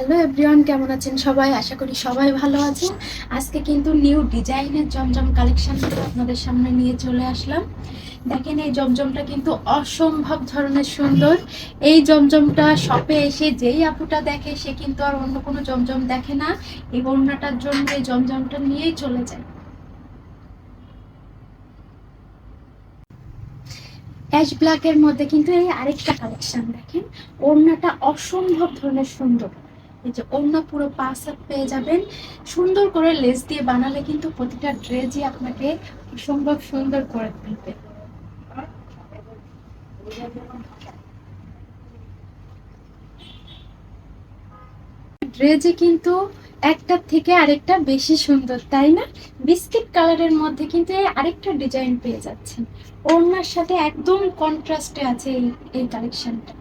Hello everyone কেমন আছেন সবাই? আশা করি সবাই ভালো আছেন। আজকে কিন্তু নিউ ডিজাইনের জমজম কালেকশন আপনাদের সামনে নিয়ে চলে আসলাম। দেখেন এই জমজমটা কিন্তু অসম্ভব ধরনের সুন্দর। এই জমজমটা শপে এসে যেই আপুটা দেখে, সে কিন্তু আর অন্য কোনো জমজম দেখে না। এই বন্যাটার জন্য এই জমজমটা নিয়েই চলে যায়। অ্যাশ ব্ল্যাকের মধ্যে কিন্তু এই আরেকটা কালেকশন দেখেন। ওড়নাটা অসম্ভব ধরনের সুন্দর। এই যে ওড়না পুরো আপ পেয়ে যাবেন। সুন্দর করে লেস দিয়ে বানালে কিন্তু প্রতিটা ড্রেসই আপনাকে অসম্ভব সুন্দর করে তুলবে। ড্রেসে কিন্তু একটার থেকে আরেকটা বেশি সুন্দর, তাই না? বিস্কিট কালারের মধ্যে কিন্তু আরেকটা ডিজাইন পেয়ে যাচ্ছেন। ওড়নার সাথে একদম কন্ট্রাস্টে আছে এই এই কালেকশনটা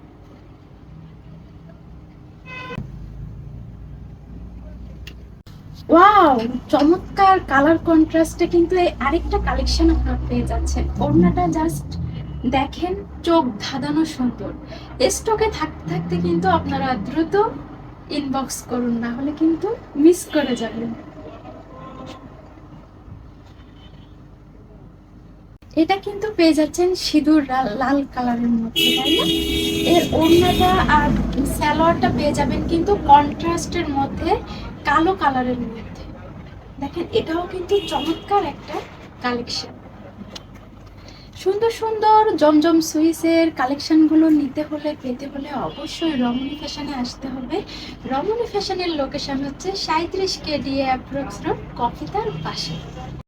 ওয়াও চমৎকার কালার কন্ট্রাস্টে কিন্তু আরেকটা কালেকশন আপনারা পেয়ে যাচ্ছেন। ওড়নাটা জাস্ট দেখেন, চোখ ধাঁধানো সুন্দর। স্টকে থাকতে থাকতে কিন্তু আপনারা দ্রুত ইনবক্স করুন, না হলে কিন্তু মিস করে যাবেন। এটা কিন্তু পেয়ে যাচ্ছেন সিঁদুর লাল কালারের মধ্যে, তাই না? ওড়নাটা আর স্যালোয়ারটা পেয়ে যাবেন কিন্তু কন্ট্রাস্টের মধ্যে কালো কালারের মধ্যে। দেখেন, এটাও কিন্তু চমৎকার একটা কালেকশন। সুন্দর সুন্দর জমজম সুইসের কালেকশনগুলো নিতে হলে, পেতে হলে অবশ্যই রমণী ফ্যাশনে আসতে হবে। রমণী ফ্যাশনের লোকেশন হচ্ছে সাঁত্রিশ কেডি অ্যাপ্রক্স রোড, কফিতার পাশে।